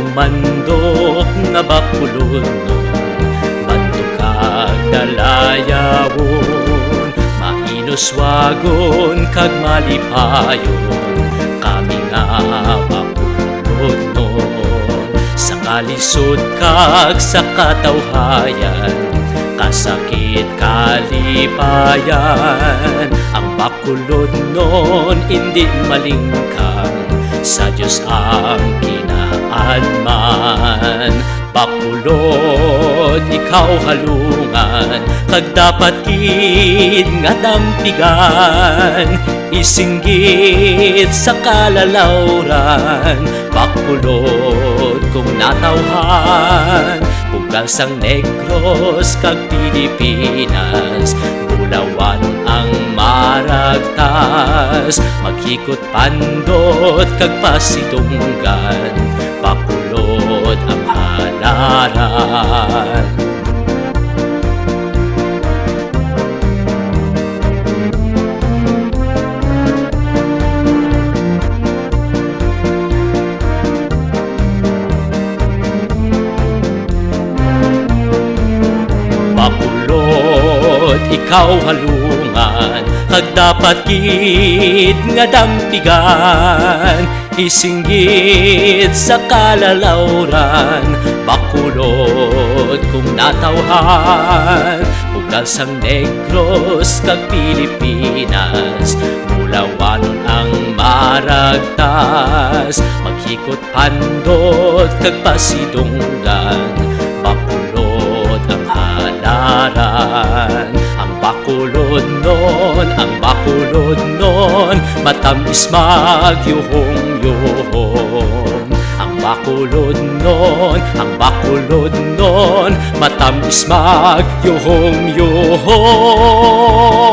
mandok nga bakulon Banto kag dalayawon Mainuswagon kag malipayon. Kami nga bakulon nun Sa kalisod kag sa katawhayan. Kasakit kalipayan Ang bakulod nun hindi malingkang Sa Diyos ang kinaadman. Bakulod, ikaw halungan. Kag dapat kid nga dampigan. Isinggit sa kalalawran. Bakulod kung natawhan Bugal sang negros kag Pilipinas Bulawan ang maragtas. Maghikot pandot kag pasidunggan Bakulod ang halaran ikaw halungan Kag dapat gid nga dampigan. Isinggit sa kalalawran Bakulod kung natawhan. Bugal sang negros kag Pilipinas Bulawanon ang maragtas. Maghikot pandot kag pasidunggan Bakulod bakulod nun, ang bakulod nun Matamis magyuhong-yuhong Ang bakulod nun, ang bakulod nun Matamis magyuhong-yuhong